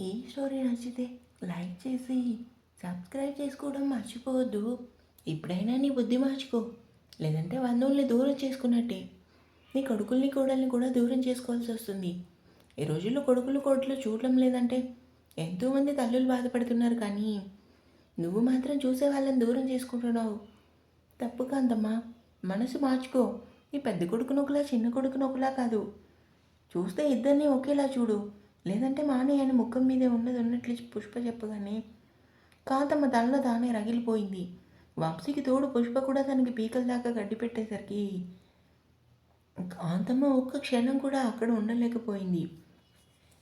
ఈ స్టోరీ నచ్చితే లైక్ చేసి సబ్స్క్రైబ్ చేసుకోవడం మర్చిపోవద్దు. ఇప్పుడైనా నీ బుద్ధి మార్చుకో. లేదంటే బంధువుల్ని దూరం చేసుకున్నట్టే. నీ కొడుకుల్ని కోడల్ని కూడా దూరం చేసుకోవాల్సి వస్తుంది. ఈ రోజుల్లో కొడుకులు కోడలు చూడడం లేదంటే ఎంతోమంది తల్లులు బాధపడుతున్నారు కానీ నువ్వు మాత్రం చూసే వాళ్ళని దూరం చేసుకుంటున్నావు. తప్పు కాంతమ్మా మనసు మార్చుకో. నీ పెద్ద కొడుకును ఒకలా చిన్న కొడుకును ఒకలా కాదు. చూస్తే ఇద్దరిని ఒకేలా చూడు. లేదంటే మానే ఆయన ముఖం మీదే ఉన్నది ఉన్నట్లు పుష్ప చెప్పగానే కాంతమ్మ తనలో తానే రగిలిపోయింది. వంశీకి తోడు పుష్ప కూడా తనకి పీకల దాకా గడ్డి పెట్టేసరికి కాంతమ్మ ఒక్క క్షణం కూడా అక్కడ ఉండలేకపోయింది.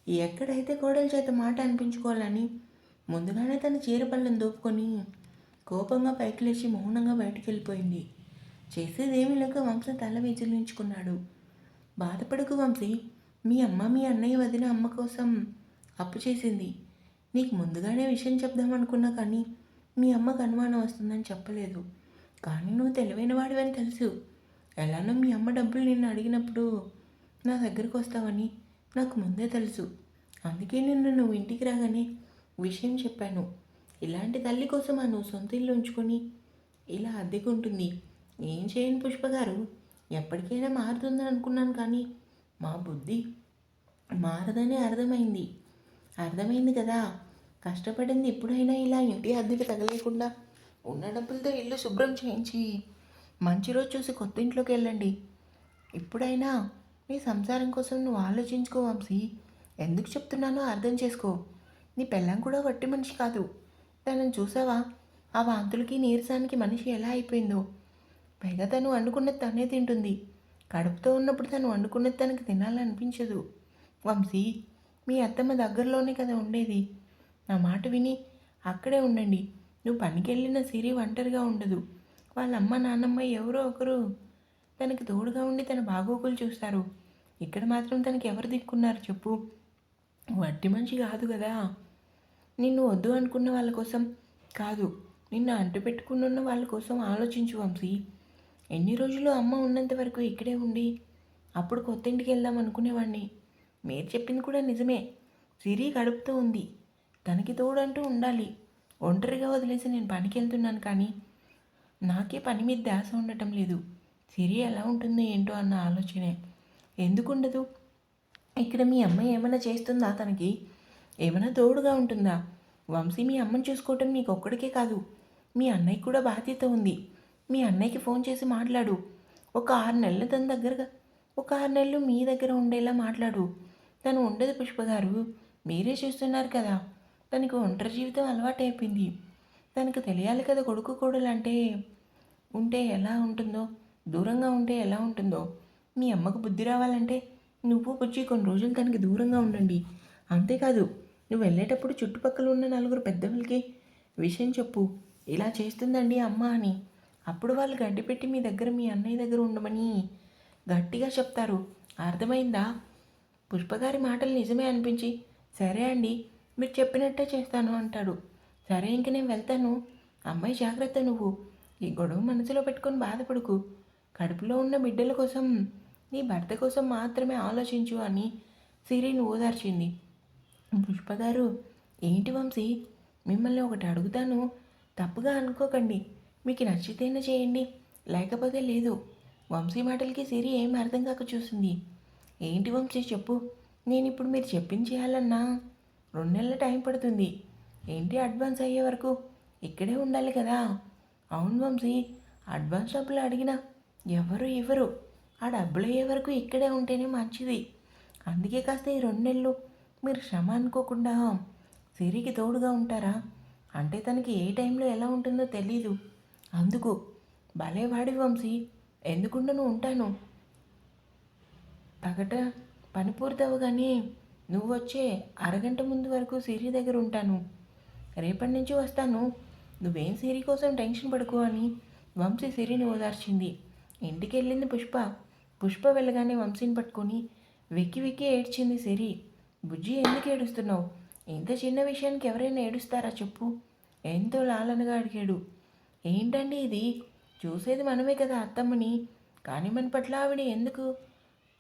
ఎక్కడైతే కోడల చేత మాట అనిపించుకోవాలని ముందుగానే తన చీరపళ్ళను దోపుకొని కోపంగా పైకి లేచి మౌనంగా బయటికి వెళ్ళిపోయింది. చేసేదేమీ లేక వంశం తల విజృంభించుకున్నాడు బాధపడకు వంశీ మీ అమ్మ మీ అన్నయ్య వదిన అమ్మ కోసం అప్పు చేసింది. నీకు ముందుగానే విషయం చెప్దామనుకున్నా కానీ మీ అమ్మకు అనుమానం వస్తుందని చెప్పలేదు. కానీ నువ్వు తెలివైన వాడివని తెలుసు. ఎలానో మీ అమ్మ డబ్బులు నిన్ను అడిగినప్పుడు నా దగ్గరకు వస్తావని నాకు ముందే తెలుసు. అందుకే నిన్ను నువ్వు ఇంటికి రాగానే విషయం చెప్పాను. ఇలాంటి తల్లి కోసం ఆ నువ్వు సొంత ఇల్లు ఉంచుకొని ఇలా అద్దెకుంటుంది ఏం చేయను పుష్ప గారు ఎప్పటికైనా మారుతుందని అనుకున్నాను కానీ మా బుద్ధి మారదని అర్థమైంది. అర్థమైంది కదా. కష్టపడింది ఎప్పుడైనా ఇలా ఇంటి అద్దెకి తగలేకుండా ఉన్న డబ్బులతో ఇల్లు శుభ్రం చేయించి మంచి రోజు చూసి కొత్త ఇంట్లోకి వెళ్ళండి. ఇప్పుడైనా నీ సంసారం కోసం నువ్వు ఆలోచించుకో వంశీ. ఎందుకు చెప్తున్నానో అర్థం చేసుకో. నీ పెళ్ళం కూడా వట్టి మనిషి కాదు. తనని చూసావా? ఆ వాంతులకి నీరసానికి మనిషి ఎలా అయిపోయిందో? పైగా తను వండుకున్నది తనే తింటుంది. కడుపుతో ఉన్నప్పుడు తను వండుకున్నది తనకి తినాలనిపించదు. వంశీ మీ అత్తమ్మ దగ్గరలోనే కదా ఉండేది. నా మాట విని అక్కడే ఉండండి. నువ్వు పనికి వెళ్ళిన సిరి ఒంటరిగా ఉండదు. వాళ్ళ అమ్మ నాన్నమ్మ ఎవరో ఒకరు తనకి తోడుగా ఉండి తన బాగోగులు చూస్తారు. ఇక్కడ మాత్రం తనకి ఎవరు దిక్కున్నారు చెప్పు. వట్టి మనిషి కాదు కదా. నిన్ను వద్దు అనుకున్న వాళ్ళ కోసం కాదు నిన్ను అంటు పెట్టుకున్న వాళ్ళ కోసం ఆలోచించు వంశీ. ఎన్ని రోజులు అమ్మ ఉన్నంత వరకు ఇక్కడే ఉండి? అప్పుడు కొత్త ఇంటికి వెళ్దాం అనుకునేవాడిని మీరు చెప్పింది కూడా నిజమే. సిరి గడుపుతూ ఉంది. తనకి తోడంటూ ఉండాలి. ఒంటరిగా వదిలేసి నేను పనికి వెళ్తున్నాను కానీ నాకే పని మీద ధ్యాస ఉండటం లేదు. సిరి ఎలా ఉంటుందో ఏంటో అన్న ఆలోచనే. ఎందుకు ఉండదు ఇక్కడ మీ అమ్మాయి ఏమైనా చేస్తుందా తనకి? ఏమైనా తోడుగా ఉంటుందా? వంశీ మీ అమ్మని చూసుకోవటం మీకు ఒక్కడికే కాదు. మీ అన్నయ్య కూడా బాధ్యత ఉంది. మీ అన్నయ్యకి ఫోన్ చేసి మాట్లాడు. ఒక ఆరు నెలలు తన దగ్గరగా ఒక ఆరు నెలలు మీ దగ్గర ఉండేలా మాట్లాడు. తను ఉండదు పుష్ప గారు. మీరే చూస్తున్నారు కదా. తనకి ఒంటరి జీవితం అలవాటైపోయింది. తనకు తెలియాలి కదా కొడుకు కోడలు అంటే ఉంటే ఎలా ఉంటుందో దూరంగా ఉంటే ఎలా ఉంటుందో. మీ అమ్మకు బుద్ధి రావాలంటే నువ్వు వచ్చి కొన్ని రోజులు తనకి దూరంగా ఉండండి. అంతేకాదు నువ్వు వెళ్ళేటప్పుడు చుట్టుపక్కల ఉన్న నలుగురు పెద్దవాళ్ళకి విషయం చెప్పు. ఇలా చేస్తుందండి అమ్మ అని. అప్పుడు వాళ్ళు గడ్డి పెట్టి మీ దగ్గర మీ అన్నయ్య దగ్గర ఉండమని గట్టిగా చెప్తారు. అర్థమైందా? పుష్పగారి మాటలు నిజమే అనిపించి సరే అండి మీరు చెప్పినట్టే చేస్తాను అంటాడు. సరే ఇంక నేను వెళ్తాను. అమ్మాయి జాగ్రత్త నువ్వు. ఈ గొడవ మనసులో పెట్టుకొని బాధపడుకు. కడుపులో ఉన్న బిడ్డల కోసం నీ భర్త కోసం మాత్రమే ఆలోచించు అని సిరిని ఓదార్చింది. పుష్పగారు ఏంటి వంశీ? మిమ్మల్ని ఒకటి అడుగుతాను. తప్పుగా అనుకోకండి. మీకు నచ్చితేనే చేయండి? లేకపోతే లేదు. వంశీ మాటలకి సిరి ఏం అర్థం కాక చూసింది. ఏంటి వంశీ చెప్పు? నేను ఇప్పుడు మీరు చెప్పింది చేయాలన్నా? రెండు నెలల టైం పడుతుంది. ఏంటి అడ్వాన్స్ అయ్యే వరకు? ఇక్కడే ఉండాలి కదా. అవును వంశీ అడ్వాన్స్ డబ్బులు అడిగినా ఎవరు ఇవ్వరు. ఆ డబ్బులు అయ్యే వరకు ఇక్కడే ఉంటేనే మంచిది. అందుకే కాస్త ఈ రెండు నెలలు మీరు శ్రమ అనుకోకుండా సిరికి తోడుగా ఉంటారా? అంటే తనకి ఏ టైంలో ఎలా ఉంటుందో తెలీదు. అందుకు భలేవాడి వంశీ. ఎందుకుండను ఉంటాను? పగట పని పూర్తవగానే నువ్వు వచ్చే అరగంట ముందు వరకు సిరి దగ్గర ఉంటాను. రేపటి నుంచి వస్తాను. నువ్వేం సిరి కోసం టెన్షన్ పడుకో అని వంశీ సిరిని ఓదార్చింది. ఇంటికి వెళ్ళింది పుష్ప. పుష్ప వెళ్ళగానే వంశీని పట్టుకొని వెక్కి వెక్కి ఏడ్చింది సిరి. బుజ్జి ఎందుకు ఏడుస్తున్నావు? ఇంత చిన్న విషయానికి ఎవరైనా ఏడుస్తారా చెప్పు? ఎంతో లాలనగా అడిగాడు. ఏంటండి ఇది? చూసేది మనమే కదా అత్తమ్మని. కానీ మన పట్ల ఆవిడ ఎందుకు?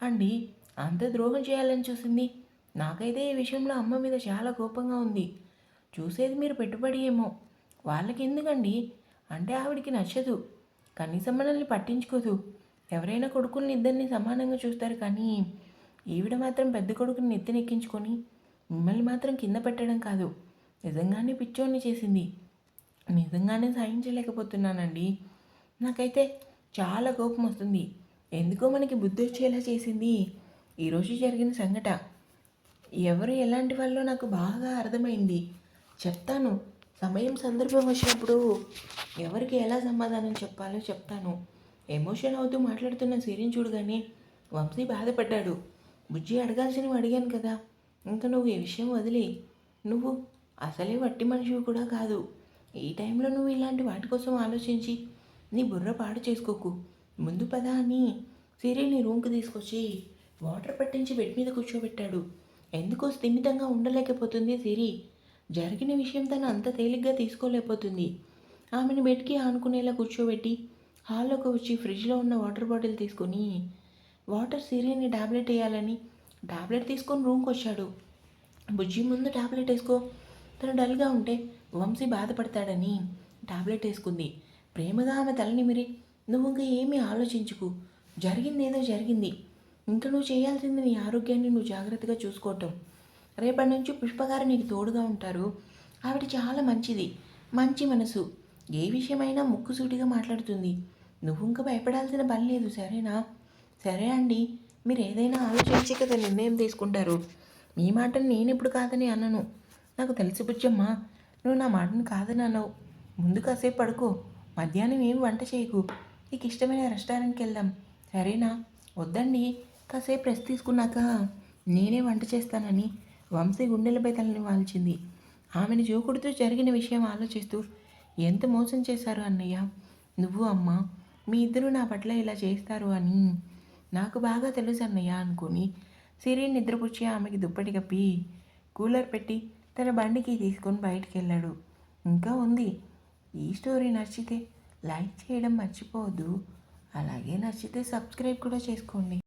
అండి అంత ద్రోహం చేయాలని చూసింది. నాకైతే ఈ విషయంలో అమ్మ మీద చాలా కోపంగా ఉంది. చూసేది మీరు పెట్టుబడి ఏమో. వాళ్ళకి ఎందుకండి అంటే ఆవిడికి నచ్చదు. కనీసం మనల్ని పట్టించుకోదు. ఎవరైనా కొడుకుల్ని ఇద్దరిని సమానంగా చూస్తారు కానీ ఈవిడ మాత్రం పెద్ద కొడుకుని నెత్తినెక్కించుకొని మిమ్మల్ని మాత్రం కింద పెట్టడం కాదు. నిజంగానే పిచ్చోడిని చేసింది. నిజంగానే సహించలేకపోతున్నానండి నాకైతే చాలా కోపం వస్తుంది. ఎందుకో మనకి బుద్ధి వచ్చేలా చేసింది. ఈరోజు జరిగిన సంఘట. ఎవరు ఎలాంటి వాళ్ళో నాకు బాగా అర్థమైంది. చెప్తాను. సమయం సందర్భం వచ్చినప్పుడు ఎవరికి ఎలా సమాధానం చెప్పాలో చెప్తాను. ఎమోషన్ అవుతూ మాట్లాడుతున్న సిరిని చూడగానే వంశీ బాధపడ్డాడు. బుజ్జి అడగాల్సినవి అడిగాను కదా. ఇంకా నువ్వు ఈ విషయం వదిలే నువ్వు అసలే వట్టి మనిషివి కూడా కాదు. ఈ టైంలో నువ్వు ఇలాంటి వాటి కోసం ఆలోచించి నీ బుర్ర పాడు చేసుకోకు. ముందు పద అని సిరిని రూమ్కి తీసుకొచ్చి వాటర్ పట్టించి బెడ్ మీద కూర్చోబెట్టాడు. ఎందుకో స్థిమితంగా ఉండలేకపోతుంది సిరి? జరిగిన విషయం తను అంత తేలిగ్గా తీసుకోలేకపోతుంది. ఆమెను బెడ్కి ఆనుకునేలా కూర్చోబెట్టి హాల్లోకి వచ్చి ఫ్రిడ్జ్లో ఉన్న వాటర్ బాటిల్ తీసుకొని వాటర్ సిరిని టాబ్లెట్ వేయాలని టాబ్లెట్ తీసుకొని రూమ్కి వచ్చాడు. బుజ్జి ముందు టాబ్లెట్ వేసుకో. తను డల్గా ఉంటే వంశీ బాధపడతాడని టాబ్లెట్ వేసుకుంది. ప్రేమగా ఆమె తలనిమిరి నువ్వు ఇంకా ఏమీ ఆలోచించుకు. జరిగింది ఏదో జరిగింది. ఇంకా నువ్వు చేయాల్సింది నీ ఆరోగ్యాన్ని నువ్వు జాగ్రత్తగా చూసుకోవటం. రేపటి నుంచి పుష్పగారు నీకు తోడుగా ఉంటారు. ఆవిడ చాలా మంచిది. మంచి మనసు. ఏ విషయమైనా ముక్కుసూటిగా మాట్లాడుతుంది. నువ్వు ఇంకా భయపడాల్సిన పని లేదు సరేనా? సరే అండి. మీరు ఏదైనా ఆలోచించి కదా నిర్ణయం తీసుకుంటారు. మీ మాటను నేను ఇప్పుడు కాదని అన్నను నాకు తెలిసి బుజ్జమ్మ. నువ్వు నా మాటను కాదని అన్నావు. ముందు కాసేపు పడుకో. మధ్యాహ్నం ఏం వంట చేయకు. నీకు ఇష్టమైన రెస్టారెంట్కి వెళ్దాం. సరేనా? వద్దండి. కాసేపు రెస్ట్ తీసుకున్నాక నేనే వంట చేస్తానని వంశీ గుండెలపై తలని వాల్చింది. ఆమెను చూకుడుతూ జరిగిన విషయం ఆలోచిస్తూ ఎంత మోసం చేశారు అన్నయ్య? నువ్వు అమ్మ మీ ఇద్దరు నా పట్ల ఇలా చేస్తారు అని నాకు బాగా తెలుసు అన్నయ్య అనుకుని సిరి నిద్రపుచ్చి ఆమెకి దుప్పటి కప్పి కూలర్ పెట్టి తన బండికి తీసుకొని బయటికి వెళ్ళాడు ఇంకా ఉంది. ఈ స్టోరీ నచ్చితే లైక్ చేయడం మర్చిపోవద్దు. అలాగే నచ్చితే సబ్స్క్రైబ్ కూడా చేసుకోండి.